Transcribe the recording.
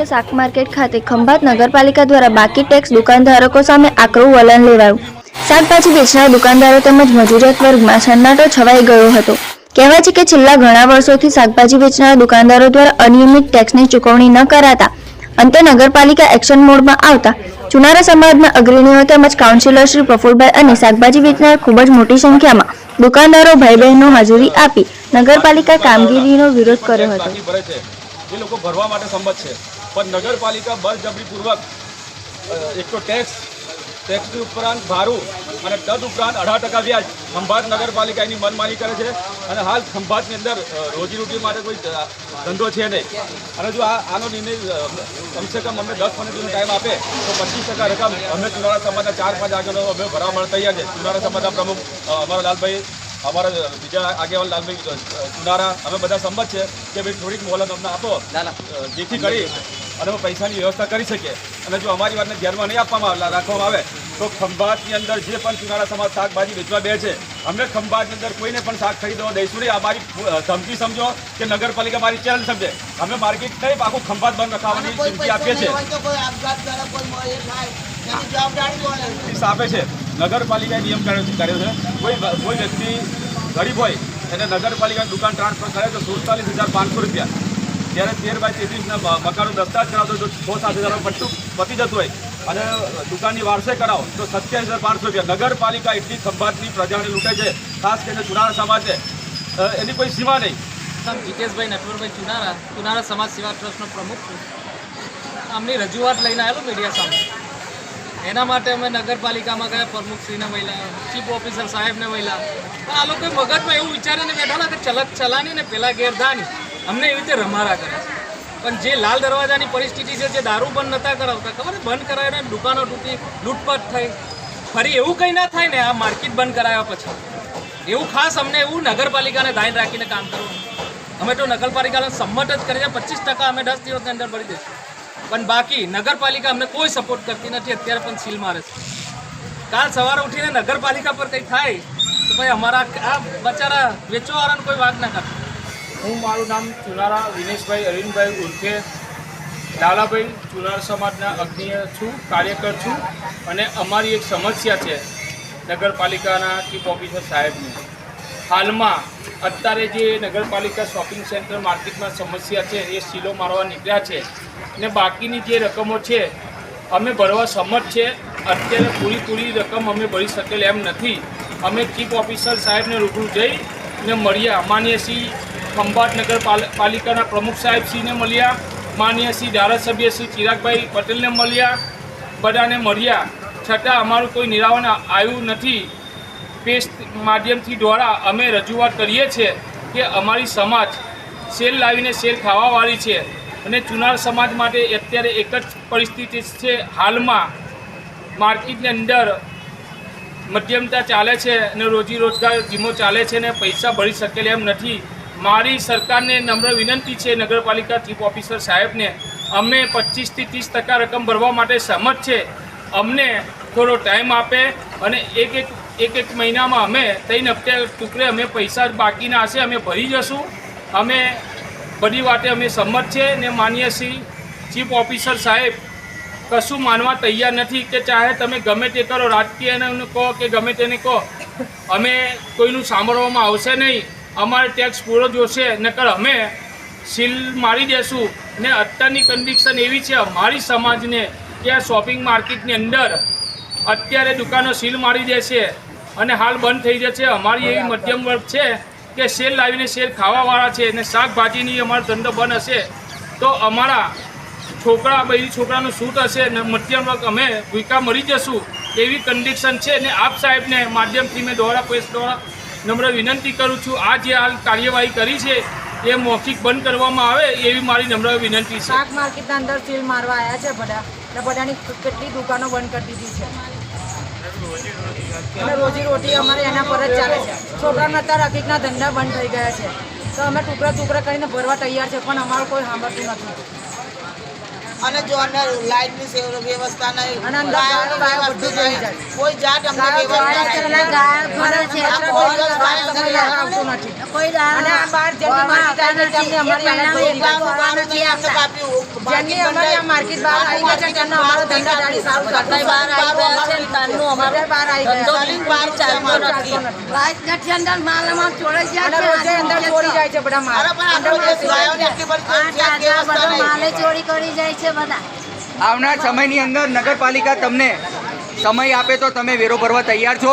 મુખ્ય શાક માર્કેટ ખાતે ખંભાત નગરપાલિકા દ્વારા બાકી ટેક્સ દુકાનધારકો સામે આકરું વલણ લેવાયું. શાકભાજી વેચનાર દુકાનદારો તેમજ મજૂરિયાત વર્ગમાં સન્નાટો છવાઈ ગયો હતો. કહેવાય છે કે છેલ્લા ઘણા વર્ષોથી શાકભાજી વેચનાર દુકાનદારો દ્વારા અનિયમિત ટેક્સની ચૂકવણી ન કરાતા અંતે નગરપાલિકા એક્શન મોડમાં આવતા ચુનારા સમાજના અગ્રણીઓ તેમજ કાઉન્સિલર શ્રી પ્રફુલભાઈ અને શાકભાજી વેચનાર ખૂબ જ મોટી સંખ્યામાં દુકાનદારો ભાઈ બહેનો હાજરી આપી નગરપાલિકા કામગીરીનો વિરોધ કર્યો હતો. એ લોકો ભરવા માટે સંમત છે. પણ નગરપાલિકા બળજબરીપૂર્વક એક તો ટેક્સ ટેક્સની ઉપરાંત ભાડું અને તદ ઉપરાંત અઢાર ટકા વ્યાજ ખંભાત નગરપાલિકા એની મનમાની કરે છે અને હાલ ખંભાતની અંદર રોજીરોટી માટે કોઈ ધંધો છે નહીં. અને જો આ આનો નિર્ણય કમસે કમ અમને દસ મિનિટનો ટાઈમ આપે તો પચીસ ટકા રકમ અમે ચુનાળા સમાજના ચાર પાંચ આગળ અમે ભરવા માટે તૈયાર છે ચુનાળા સમાજના પ્રમુખ અમારા લાલભાઈ અમારા બીજા આગેવાન લાલભાઈ ચુનારા અમે બધા સંમત છે કે ભાઈ થોડીક મોહલત અમને આપો. જેથી કરી અને અમે પૈસાની વ્યવસ્થા કરી શકીએ. અને જો અમારી વાતને ધ્યાનમાં નહીં આપવામાં આવેલા રાખવામાં આવે તો ખંભાતની અંદર જે પણ ચુનાળા સમાજ શાકભાજી વેચવા બે છે અમે ખંભાતની અંદર કોઈને પણ શાક ખરીદવા દઈશું નહીં. અમારી મારી ધમકી સમજો કે નગરપાલિકા મારી ચેલેન્જ સમજે. અમે માર્કેટ નહીં આખું ખંભાત બંધ રખાવવાની ધમકી આપીએ છીએ. આપે છે. નગરપાલિકાએ નિયમ કાઢ્યો છે કોઈ કોઈ વ્યક્તિ ગરીબ હોય એને નગરપાલિકાની દુકાન ટ્રાન્સફર કરે તો સુડતાલીસ હજાર પાંચસો રૂપિયા. જ્યારે તેર બાય તેત્રીસના મકાનો દસ્તાવેજ કરાવતો તો છ સાત હજારમાં પટ્ટું પતી જતું હોય. અને દુકાનની વારસે કરાવો તો સત્યાવીસ હજાર પાંચસો રૂપિયા. નગરપાલિકા એટલી ખંભાતની પ્રજાને લૂંટે છે, ખાસ કરીને ચુનારા સમાજે. એની કોઈ સીમા નહીં. જીતેશભાઈ નટવરભાઈ ચુનારા. ચુનારા સમાજ સેવા ટ્રસ્ટનો પ્રમુખ આમની રજૂઆત લઈને આવેલો મીડિયા સામે. એના માટે અમે નગરપાલિકામાં ગયા, પ્રમુખશ્રીને મળ્યા ચીફ ઓફિસર સાહેબને મળ્યા. આ લોકો મગજમાં એવું વિચારીને બેઠા કે ચલક ચલાની ને પેલા ગેરધાની અમને એવી રીતે રમારા કરે પણ જે લાલ દરવાજાની પરિસ્થિતિ છે, જે દારૂ બંધ નતા કરાવતા, ખબર? બંધ કરાવીને દુકાનો તૂટી, લૂંટપાટ થઈ. ફરી એવું કંઈ ના થાય ને, આ માર્કેટ બંધ કરાવ્યા પછી. એવું ખાસ અમને એવું નગરપાલિકાને ધ્યાન રાખીને કામ કરવું. અમે તો નગરપાલિકાને સંમત જ કરીએ, પચીસ ટકા અમે દસ દિવસની અંદર ભરી દઈશું. પણ બાકી નગરપાલિકા અમને કોઈ સપોર્ટ કરતી નથી, અત્યારે પણ સીલ મારે છે. કાલ સવારે ઉઠીને નગરપાલિકા પર કંઈ થાય, તો ભાઈ અમારા આ બચારા વેચવાવાળાને કોઈ વાત ના કરે હું મારું નામ ચુનારા વિનેશભાઈ અરવિંદભાઈ ઉર્ફે લાલાભાઈ ચુનાર સમાજના અગ્નિય છું, કાર્યકર છું અને અમારી એક સમસ્યા છે નગરપાલિકાના ચીફ ઓફિસર સાહેબની. હાલમાં અત્યારે જે નગરપાલિકા શોપિંગ સેન્ટર માર્કેટમાં સમસ્યા છે, એ સીલો મારવા નીકળ્યા છે ને બાકીની જે રકમો છે, અમે ભરવા સમજ છે. અત્યારે પૂરી પૂરી રકમ અમે ભરી શકેલ એમ નથી. અમે ચીફ ઓફિસર સાહેબને રૂબરૂ જઈ ને મળીએ. અમાન્ય શ્રી ખંભાત નગરપાલિકાના પ્રમુખ સાહેબશ્રીને મળ્યા. માન્ય શ્રી ધારાસભ્ય શ્રી ચિરાગભાઈ પટેલને મળ્યા. બધાને મળ્યા. છતાં અમારું કોઈ નિરાવરણ આવ્યું નથી. પેસ્ટ માધ્યમથી દ્વારા અમે રજૂઆત કરીએ છીએ કે અમારી સમાજ સેલ લાવીને સેલ ખાવાવાળી છે અને ચુનાર સમાજ માટે અત્યારે એક જ પરિસ્થિતિ છે. હાલમાં માર્કેટની અંદર મધ્યમતા ચાલે છે અને રોજી રોજગાર ધીમો ચાલે છે ને પૈસા ભરી શકેલ એમ નથી. મારી સરકારને નમ્ર વિનંતી છે, નગરપાલિકા ચીફ ઓફિસર સાહેબને, અમને પચીસથી ત્રીસ ટકા રકમ ભરવા માટે સહમત છે. અમને થોડો ટાઈમ આપે અને એક એક એક એક મહિનામાં અમે ત્રણ હપ્તે ટુકડે અમે પૈસા બાકીના હશે, અમે ભરી જશું. અમે બધી વાતે અમે સંમત છે ને માનીએ શ્રી ચીફ ઓફિસર સાહેબ કશું માનવા તૈયાર નથી કે ચાહે તમે ગમે તે કરો, રાજકીયને કહો કે ગમે તેને કહો. અમે કોઈનું સાંભળવામાં આવશે નહીં. અમારે ટેક્સ પૂરો જોશે, નકર અમે સીલ મારી દેશું. ને અત્યારની કન્ડિશન એવી છે, અમારી સમાજને કે આ શોપિંગ માર્કેટની અંદર અત્યારે દુકાનો સીલ મારી દેશે અને હાલ બંધ થઈ જશે. અમારી એવી મધ્યમ વર્ગ છે કે સેલ લાવીને સેલ ખાવાવાળા છે અને શાકભાજીની અમારો ધંધો બંધ હશે. તો અમારા છોકરા, બહેરી છોકરાનું શૂટ હશે ને મધ્યમ વર્ગ અમે ભૂકા મરી જશું એવી કન્ડિશન છે ને આપ સાહેબને માધ્યમથી મેં દોરા પૈસા દ્વારા નમ્ર વિનંતી કરું છું, આ જે હાલ કાર્યવાહી કરી છે, એ મૌખિક બંધ કરવામાં આવે એવી મારી નમ્ર વિનંતી છે. શાક માર્કેટના અંદર સીલ મારવા આવ્યા છે બધા એટલે બધાની કેટલી દુકાનો બંધ કરી દીધી છે. અને રોજી રોટી અમારે એના પર જ ચાલે છે. છોકરાને અત્યારે હકીકના ધંધા બંધ થઈ ગયા છે. તો અમે ટુકડા ટુકડા કરીને ભરવા તૈયાર છે, પણ અમારું કોઈ સાંભળતું નથી. અને જો અંદર લાઇટની વ્યવસ્થા નહીં. કોઈ જાત અમને માર્કેટ આવી અમને બહાર અમારો ધંધા સારું બહાર ગયા છે બહાર આવી ગયા ધંધો છે. બિલકુલ ચાલતો નથી ચાલતો નથી. અંદર માલમાં ચોરાઈ જાય અને અંદર ચોરી જાય છે બધા માલ ચોરી કરી જાય છે આવનાર સમયની અંદર નગરપાલિકા તમને સમય આપે તો તમે વેરો ભરવા તૈયાર છો.